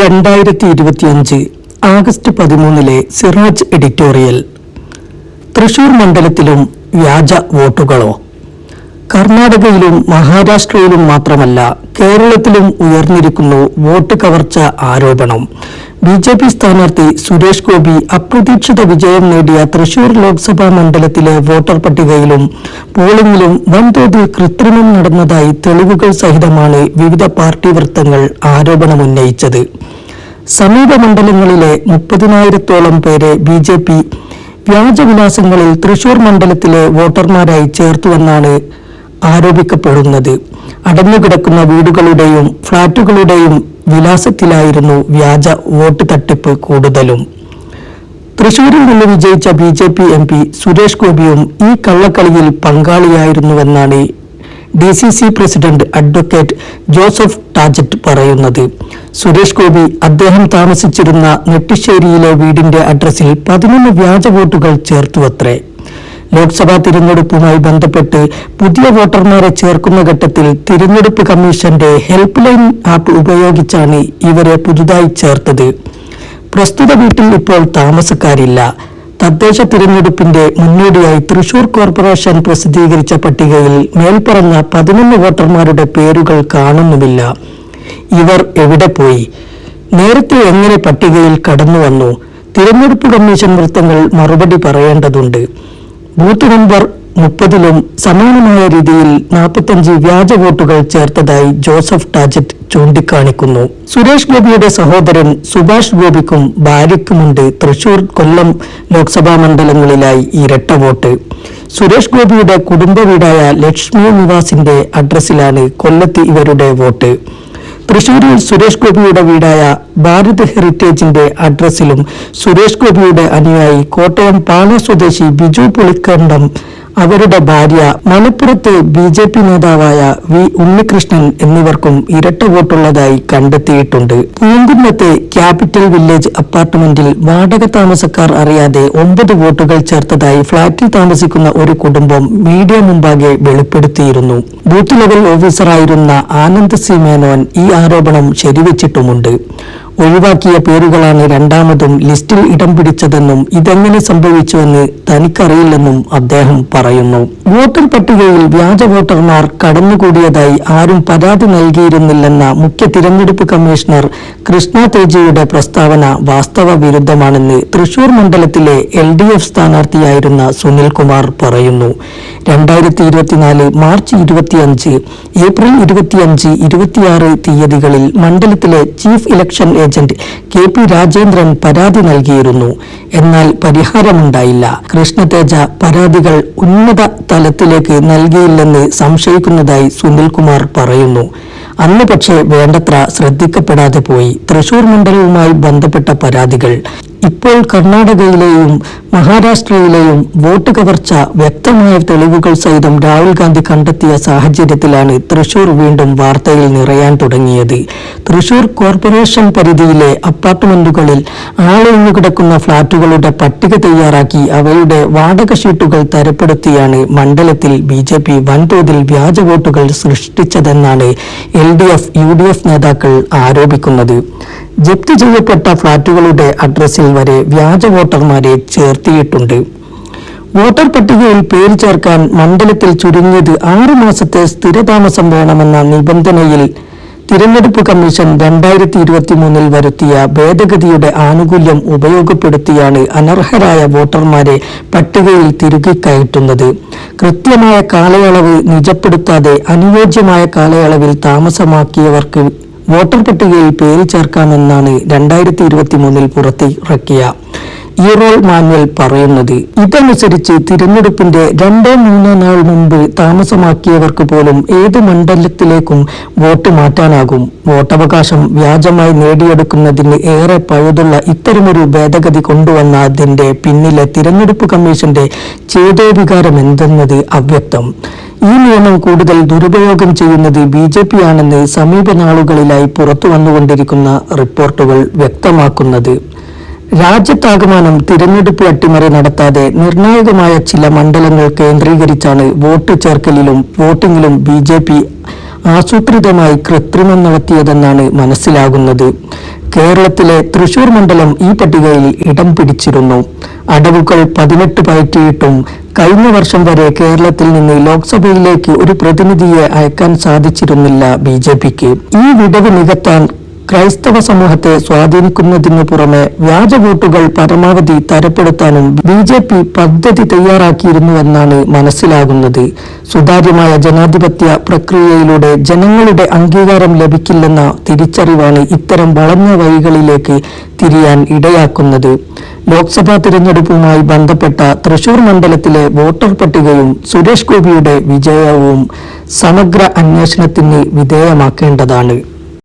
രണ്ടായിരത്തി ഇരുപത്തിയഞ്ച് ആഗസ്റ്റ് പതിമൂന്നിലെ സിറാജ് എഡിറ്റോറിയൽ. തൃശൂർ മണ്ഡലത്തിലും വ്യാജ വോട്ടുകളോ കർണാടകയിലും മഹാരാഷ്ട്രയിലും മാത്രമല്ല കേരളത്തിലും ഉയർന്നിരിക്കുന്നു വോട്ട് കവർച്ച ആരോപണം. ബി ജെ പി സ്ഥാനാർത്ഥി സുരേഷ് ഗോപി അപ്രതീക്ഷിത വിജയം നേടിയ തൃശൂർ ലോക്സഭാ മണ്ഡലത്തിലെ വോട്ടർ പട്ടികയിലും പോളിംഗിലും വൻതോതിൽ കൃത്രിമം നടന്നതായി തെളിവുകൾ സഹിതമാണ് വിവിധ പാർട്ടി വൃത്തങ്ങൾ ആരോപണമുന്നയിച്ചത് സമീപ മണ്ഡലങ്ങളിലെ മുപ്പതിനായിരത്തോളം പേരെ ബി ജെ പി വ്യാജവിലാസങ്ങളിൽ തൃശൂർ മണ്ഡലത്തിലെ വോട്ടർമാരായി ചേർത്തുവെന്നാണ് ആരോപിക്കപ്പെടുന്നത്. അടഞ്ഞുകിടക്കുന്ന വീടുകളുടെയും ഫ്ളാറ്റുകളുടെയും വിലാസത്തിലായിരുന്നു വ്യാജ വോട്ട് തട്ടിപ്പ് കൂടുതലും. തൃശൂരിൽ നിന്ന് വിജയിച്ച B J P M P Suresh ഗോപിയും ഈ കള്ളക്കളിയിൽ പങ്കാളിയായിരുന്നുവെന്നാണ് D C C president advocate Joseph Tajet പറയുന്നത്. സുരേഷ് ഗോപി അദ്ദേഹം താമസിച്ചിരുന്ന നെട്ടിശ്ശേരിയിലെ വീടിന്റെ അഡ്രസ്സിൽ പതിനൊന്ന് വ്യാജ വോട്ടുകൾ ചേർത്തുവത്രേ. ലോക്സഭാ തിരഞ്ഞെടുപ്പുമായി ബന്ധപ്പെട്ട് പുതിയ വോട്ടർമാരെ ചേർക്കുന്ന ഘട്ടത്തിൽ തിരഞ്ഞെടുപ്പ് കമ്മീഷന്റെ ഹെൽപ്പ് ലൈൻ ആപ്പ് ഉപയോഗിച്ചാണ് ഇവരെ പുതുതായി ചേർത്തത്. പ്രസ്തുത വീട്ടിൽ ഇപ്പോൾ താമസക്കാരില്ല. തദ്ദേശ തിരഞ്ഞെടുപ്പിന്റെ മുന്നോടിയായി തൃശൂർ കോർപ്പറേഷൻ പ്രസിദ്ധീകരിച്ച പട്ടികയിൽ മേൽപ്പറഞ്ഞ പതിനൊന്ന് വോട്ടർമാരുടെ പേരുകൾ കാണുന്നുമില്ല. ഇവർ എവിടെ പോയി? നേരത്തെ എങ്ങനെ പട്ടികയിൽ കടന്നു വന്നു തിരഞ്ഞെടുപ്പ് കമ്മീഷൻ വൃത്തങ്ങൾ മറുപടി പറയേണ്ടതുണ്ട്. ബൂത്ത് നമ്പർ മുപ്പതിലും സമാനമായ രീതിയിൽ നാൽപ്പത്തഞ്ച് വ്യാജ വോട്ടുകൾ ചേർത്തതായി ജോസഫ് ടാജറ്റ് ചൂണ്ടിക്കാണിക്കുന്നു. സുരേഷ് ഗോപിയുടെ സഹോദരൻ സുഭാഷ് ഗോപിക്കും ഭാര്യയ്ക്കുമുണ്ട് തൃശൂർ കൊല്ലം ലോക്സഭാ മണ്ഡലങ്ങളിലായി ഇരട്ട വോട്ട്. സുരേഷ് ഗോപിയുടെ കുടുംബ വീടായ ലക്ഷ്മി നിവാസിന്റെ അഡ്രസ്സിലാണ് കൊല്ലത്ത് ഇവരുടെ വോട്ട്. തൃശൂരിൽ സുരേഷ് ഗോപിയുടെ വീടായ ഭാരത് ഹെറിറ്റേജിന്റെ അഡ്രസ്സിലും സുരേഷ് ഗോപിയുടെ അനുയായി കോട്ടയം പാല സ്വദേശി ബിജു പുളിക്കണ്ടം അവരുടെ ഭാര്യ മലപ്പുറത്തെ ബി ജെ പി നേതാവായ വി ഉണ്ണികൃഷ്ണൻ എന്നിവർക്കും ഇരട്ട വോട്ടുള്ളതായി കണ്ടെത്തിയിട്ടുണ്ട്. പൂങ്കുന്നത്തെ ക്യാപിറ്റൽ വില്ലേജ് അപ്പാർട്ട്മെന്റിൽ വാടക താമസക്കാർ അറിയാതെ ഒമ്പത് വോട്ടുകൾ ചേർത്തതായി ഫ്ളാറ്റിൽ താമസിക്കുന്ന ഒരു കുടുംബം മീഡിയ മുമ്പാകെ വെളിപ്പെടുത്തിയിരുന്നു. ബൂത്ത് ലെവൽ ഓഫീസറായിരുന്ന ആനന്ദ് സി മേനോൻ ഈ ആരോപണം ശരിവച്ചിട്ടുമുണ്ട്. ഒഴിവാക്കിയ പേരുകളാണ് രണ്ടാമതും ലിസ്റ്റിൽ ഇടം പിടിച്ചതെന്നും ഇതെങ്ങനെ സംഭവിച്ചുവെന്ന് തനിക്കറിയില്ലെന്നും അദ്ദേഹം പറയുന്നു. വോട്ടർ പട്ടികയിൽ വ്യാജ വോട്ടർമാർ കടന്നുകൂടിയതായി ആരും പരാതി നൽകിയിരുന്നില്ലെന്ന മുഖ്യ തിരഞ്ഞെടുപ്പ് കമ്മീഷണർ കൃഷ്ണ തേജയുടെ പ്രസ്താവന വാസ്തവ വിരുദ്ധമാണെന്ന് തൃശൂർ മണ്ഡലത്തിലെ എൽ ഡി എഫ് സ്ഥാനാർത്ഥിയായിരുന്ന സുനിൽകുമാർ പറയുന്നു. രണ്ടായിരത്തി ഇരുപത്തിനാല് മാർച്ച് ഇരുപത്തിയഞ്ച് ഏപ്രിൽ ഇരുപത്തിയഞ്ച് ഇരുപത്തിയാറ് തീയതികളിൽ മണ്ഡലത്തിലെ chief election agent K P Rajendran പരാതി നൽകിയിരുന്നു. എന്നാൽ പരിഹാരമുണ്ടായില്ല. കൃഷ്ണതേജ പരാതികൾ ഉന്നത തലത്തിലേക്ക് നൽകിയില്ലെന്ന് സംശയിക്കുന്നതായി സുനിൽകുമാർ പറയുന്നു. അന്ന് പക്ഷേ വേണ്ടത്ര ശ്രദ്ധിക്കപ്പെടാതെ പോയി. തൃശൂർ മണ്ഡലവുമായി ബന്ധപ്പെട്ട പരാതികൾ ഇപ്പോൾ കർണാടകയിലെയും മഹാരാഷ്ട്രയിലെയും വോട്ട് കവർച്ച വ്യക്തമായ തെളിവുകൾ സഹിതം രാഹുൽ ഗാന്ധി കണ്ടെത്തിയ സാഹചര്യത്തിലാണ് തൃശൂർ വീണ്ടും വാർത്തയിൽ നിറയാൻ തുടങ്ങിയത്. തൃശൂർ കോർപ്പറേഷൻ പരിധിയിലെ അപ്പാർട്ട്മെന്റുകളിൽ ആളൊഴിഞ്ഞു കിടക്കുന്ന ഫ്ളാറ്റുകളുടെ പട്ടിക തയ്യാറാക്കി അവയുടെ വാടക ഷീട്ടുകൾ തരപ്പെടുത്തിയാണ് മണ്ഡലത്തിൽ ബി ജെ പി വൻതോതിൽ വ്യാജ വോട്ടുകൾ സൃഷ്ടിച്ചതെന്നാണ് L D F U D F നേതാക്കൾ ആരോപിക്കുന്നത്. ജപ്തി ചെയ്യപ്പെട്ട ഫ്ളാറ്റുകളുടെ അഡ്രസ്സിൽ വരെ വ്യാജ വോട്ടർമാരെ ചേർത്തിയിട്ടുണ്ട്. വോട്ടർ പട്ടികയിൽ പേര് ചേർക്കാൻ മണ്ഡലത്തിൽ ചുരുങ്ങിയത് ആറു മാസത്തെ സ്ഥിരതാമസം വേണമെന്ന നിബന്ധനയിൽ തിരഞ്ഞെടുപ്പ് കമ്മീഷൻ രണ്ടായിരത്തി ഇരുപത്തി മൂന്നിൽ വരുത്തിയ ഭേദഗതിയുടെ ആനുകൂല്യം ഉപയോഗപ്പെടുത്തിയാണ് അനർഹരായ വോട്ടർമാരെ പട്ടികയിൽ തിരുകി കയറ്റുന്നത്. കൃത്യമായ കാലയളവ് നിജപ്പെടുത്താതെ അനുയോജ്യമായ കാലയളവിൽ താമസമാക്കിയവർക്ക് വോട്ടർ പട്ടികയിൽ പേര് ചേർക്കാമെന്നാണ് രണ്ടായിരത്തി ഇരുപത്തി മൂന്നിൽ പുറത്തിറക്കിയ ഇറോൾ റോൾ മാനുവൽ പറയുന്നത്. ഇതനുസരിച്ച് തിരഞ്ഞെടുപ്പിന്റെ രണ്ടോ മൂന്നോ നാൾ മുമ്പ് താമസമാക്കിയവർക്ക് പോലും ഏത് മണ്ഡലത്തിലേക്കും വോട്ട് മാറ്റാനാകും. വോട്ടവകാശം വ്യാജമായി നേടിയെടുക്കുന്നതിന് ഏറെ പഴുതുള്ള ഇത്തരമൊരു ഭേദഗതി കൊണ്ടുവന്ന അതിന്റെ പിന്നിലെ തിരഞ്ഞെടുപ്പ് കമ്മീഷന്റെ ചേതോവികാരം എന്തെന്നത് അവ്യക്തം. ഈ നിയമം കൂടുതൽ ദുരുപയോഗം ചെയ്യുന്നത് ബി ജെ പി ആണെന്ന് സമീപ നാളുകളിലായി പുറത്തു വന്നുകൊണ്ടിരിക്കുന്ന റിപ്പോർട്ടുകൾ വ്യക്തമാക്കുന്നത്. രാജ്യത്താകമാനം തിരഞ്ഞെടുപ്പ് അട്ടിമറി നടത്താതെ നിർണായകമായ ചില മണ്ഡലങ്ങൾ കേന്ദ്രീകരിച്ചാണ് വോട്ട് ചേർക്കലിലും വോട്ടിംഗിലും ബി ജെ പി ആസൂത്രിതമായി കൃത്രിമം നടത്തിയതെന്നാണ് മനസ്സിലാകുന്നത്. കേരളത്തിലെ തൃശൂർ മണ്ഡലം ഈ പട്ടികയിൽ ഇടം പിടിച്ചിരുന്നു. അടവുകൾ പതിനെട്ട് പയറ്റിയിട്ടും കഴിഞ്ഞ വർഷം വരെ കേരളത്തിൽ നിന്ന് ലോക്സഭയിലേക്ക് ഒരു പ്രതിനിധിയെ അയക്കാൻ സാധിച്ചിരുന്നില്ല ബി ജെ പിക്ക്. ഈ വിടവ് നികത്താൻ ക്രൈസ്തവ സമൂഹത്തെ സ്വാധീനിക്കുന്നതിനു പുറമെ വ്യാജ വോട്ടുകൾ പരമാവധി തരപ്പെടുത്താനും ബി ജെ പി പദ്ധതി തയ്യാറാക്കിയിരുന്നുവെന്നാണ് മനസ്സിലാകുന്നത്. സുതാര്യമായ ജനാധിപത്യ പ്രക്രിയയിലൂടെ ജനങ്ങളുടെ അംഗീകാരം ലഭിക്കില്ലെന്ന തിരിച്ചറിവാണ് ഇത്തരം വളഞ്ഞ വഴികളിലേക്ക് തിരിയാൻ ഇടയാക്കുന്നത്. ലോക്സഭാ തിരഞ്ഞെടുപ്പുമായി ബന്ധപ്പെട്ട തൃശൂർ മണ്ഡലത്തിലെ വോട്ടർ പട്ടികയും സുരേഷ് ഗോപിയുടെ വിജയവും സമഗ്ര അന്വേഷണത്തിന് വിധേയമാക്കേണ്ടതാണ്.